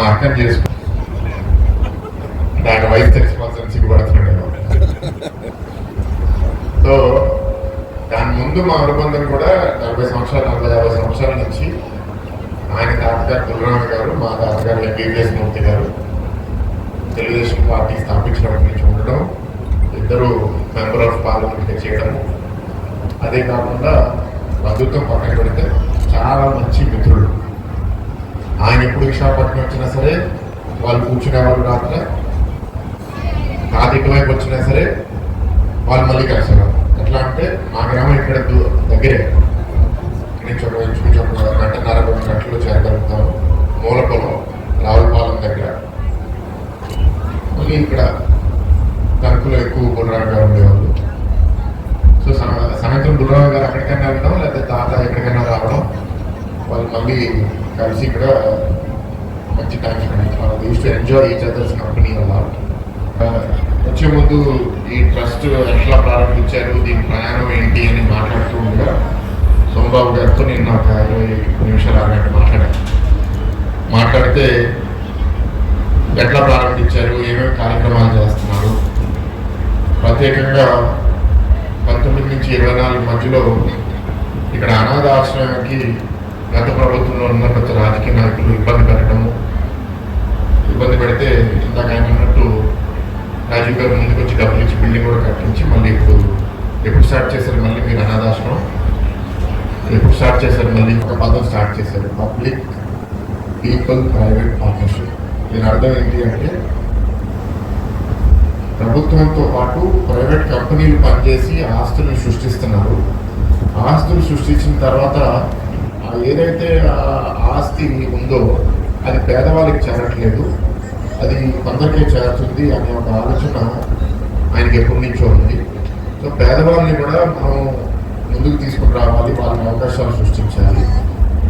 మా అర్థం చేసుకో దాని వయసు తెలిసిపోతుంది సిగ్గుపడుతున్నాడు సో దాని ముందు మా అనుబంధం కూడా నలభై సంవత్సరాలు నలభై యాభై సంవత్సరాల నుంచి ఆయన తాతగారు దుర్రామ గారు మా తాతగారు ఎంబీబీఎస్ మూర్తి గారు తెలుగుదేశం పార్టీ స్థాపించినప్పటి నుంచి ఉండడం ఇద్దరు మెంబర్ ఆఫ్ పార్లమెంట్ చేయడము అదే కాకుండా బంధుత్వం పక్కన పెడితే చాలా మంచి మిత్రులు. ఆయన ఎప్పుడు విశాఖపట్నం వచ్చినా సరే వాళ్ళు కూర్చునేవాళ్ళు రాత్ర నాది వైపు వచ్చినా సరే వాళ్ళు మళ్ళీ కలిసేవారు. ఎట్లా అంటే మా గ్రామం ఇక్కడ దగ్గరే. ఇక్కడి నుంచి ఒక ఇంచుమించు ఒక గంటన్నర రెండు గంటలు చేరగలుగుతాం. మూలపొలం రావులపాలెం దగ్గర. మళ్ళీ ఇక్కడ తణుకులో ఎక్కువ బుర్రాడు గారు ఉండేవాళ్ళు. సో సాయంత్రం గుర్రావు గారు ఎక్కడికైనా వెళ్ళడం లేకపోతే తాత ఎక్కడికైనా రావడం వాళ్ళు మళ్ళీ కలిసి ఇక్కడ మంచి టైం స్పెండ్ వాళ్ళు use to enjoy each others company అలా వచ్చే ముందు ఈ ట్రస్ట్ ఎట్లా ప్రారంభించారు? దీని ప్రయాణం ఏంటి అని మాట్లాడుతూ ఉండగా సోమబాబు గారితో నేను ఒక ఇరవై నిమిషాలు అరగంట మాట్లాడాను. మాట్లాడితే ఎట్లా ప్రారంభించారు? ఏమేమి కార్యక్రమాలు చేస్తున్నారు? ప్రత్యేకంగా పంతొమ్మిది నుంచి ఇరవై నాలుగు మధ్యలో ఇక్కడ అనాథ ఆశ్రయానికి గత ప్రభుత్వంలో ఉన్న కొత్త రాజకీయ నాయకులు ఇబ్బంది పెట్టడము ఇబ్బంది పెడితే ఇందాక ఆయన అన్నట్టు రాజీవ్ గారు ముందుకు వచ్చి డబ్బులు ఇచ్చి బిల్డింగ్ కూడా కట్టించి మళ్ళీ ఇప్పుడు ఎప్పుడు స్టార్ట్ చేశారు మళ్ళీ మీరు అనాథాశ్రమం? ఎప్పుడు స్టార్ట్ చేశారు మళ్ళీ ఒక పదం స్టార్ట్ చేశారు? పబ్లిక్ పీపుల్ ప్రైవేట్ పార్ట్నర్షిప్ దీని అర్థం ఏంటి అంటే ప్రభుత్వంతో పాటు ప్రైవేట్ కంపెనీలు పనిచేసి ఆస్తులు సృష్టిస్తున్నారు. ఆస్తులు సృష్టించిన తర్వాత ఏదైతే ఆ ఆస్తి ఉందో అది పేదవాళ్ళకి చేరట్లేదు. అది కొందరికే చేరుతుంది అనే ఒక ఆలోచన ఆయనకి ఎప్పటి నుంచో ఉంది. సో పేదవాళ్ళని కూడా మనం ముందుకు తీసుకుని రావాలి వాళ్ళకి అవకాశాలు సృష్టించాలి.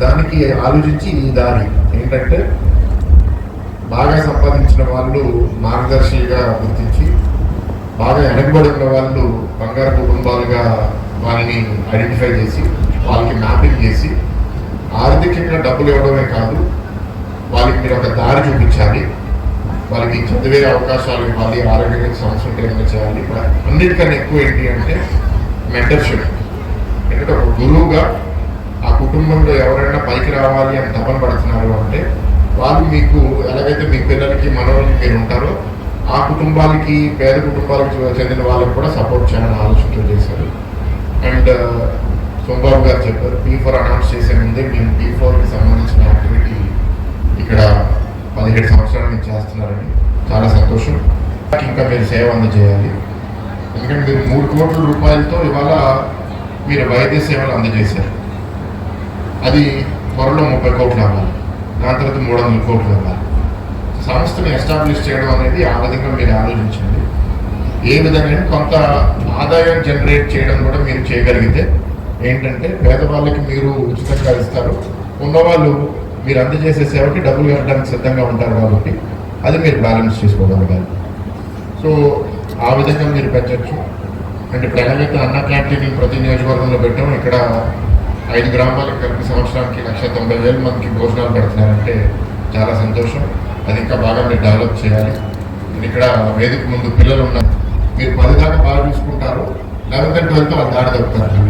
దానికి ఆలోచించి ఈ దారి ఏంటంటే బాగా సంపాదించిన వాళ్ళు మార్గదర్శిగా గుర్తించి బాగా వెనకబడి ఉన్న వాళ్ళు బంగారు కుటుంబాలుగా వాళ్ళని ఐడెంటిఫై చేసి వాళ్ళకి మ్యాపింగ్ చేసి ఆర్థికంగా డబ్బులు ఇవ్వడమే కాదు వాళ్ళకి మీరు ఒక దారి చూపించాలి. వాళ్ళకి చదివే అవకాశాలు ఇవ్వాలి ఆరోగ్యంగా సంవత్సరం ఏమైనా చేయాలి. అన్నిటికన్నా ఎక్కువ ఏంటి అంటే మెంటర్షిప్ ఎందుకంటే ఒక గురువుగా ఆ కుటుంబంలో ఎవరైనా పైకి రావాలి అని తపన పడుతున్నారు అంటే వాళ్ళు మీకు ఎలాగైతే మీ పిల్లలకి మనవలకి మీరు ఉంటారో ఆ కుటుంబాలకి పేద కుటుంబాలకు చెందిన వాళ్ళకి కూడా సపోర్ట్ చేయాలని ఆలోచనలు చేశారు. అండ్ సోమబాబు గారు చెప్పారు పీ ఫోర్ అనౌన్స్ చేసే ముందే మేము పీ ఫోర్కి సంబంధించిన యాక్టివిటీ ఇక్కడ పదిహేడు సంవత్సరాల నుంచి చేస్తున్నారని చాలా సంతోషం. ఇంకా మీరు సేవ అందజేయాలి. ఎందుకంటే మీరు మూడు కోట్ల రూపాయలతో ఇవాళ మీరు వైద్య సేవలు అందజేశారు. అది త్వరలో ముప్పై కోట్లు అవ్వాలి. దాని తర్వాత మూడు వందల కోట్లు అవ్వాలి. సంస్థని ఎస్టాబ్లిష్ చేయడం అనేది ఆ విధంగా మీరు ఆలోచించండి. ఏ విధంగా కొంత ఆదాయం జనరేట్ చేయడం కూడా మీరు చేయగలిగితే ఏంటంటే పేదవాళ్ళకి మీరు ఉచితంగా ఇస్తారు. ఉన్నవాళ్ళు మీరు అందజేసే సేవకి డబ్బులు కట్టడానికి సిద్ధంగా ఉంటారు కాబట్టి అది మీరు బ్యాలెన్స్ చేసుకోగలగాలి సో ఆ విధంగా మీరు పెంచవచ్చు అంటే ఇప్పుడు ఎలాగైతే అన్న క్యాంటీన్ ప్రతి నియోజకవర్గంలో పెట్టాము. ఇక్కడ ఐదు గ్రామాలకు కలిపి సంవత్సరానికి లక్ష తొంభై వేల మందికి భోజనాలు పెడుతున్నారంటే చాలా సంతోషం. అది ఇంకా బాగా మీరు డెవలప్ చేయాలి. ఇక్కడ వేదిక ముందు పిల్లలు ఉన్నారు మీరు పది దాకా బాగా చూసుకుంటారు. లెవెన్త్ అండ్ ట్వెల్త్ వాళ్ళు దాడి దొరుకుతారు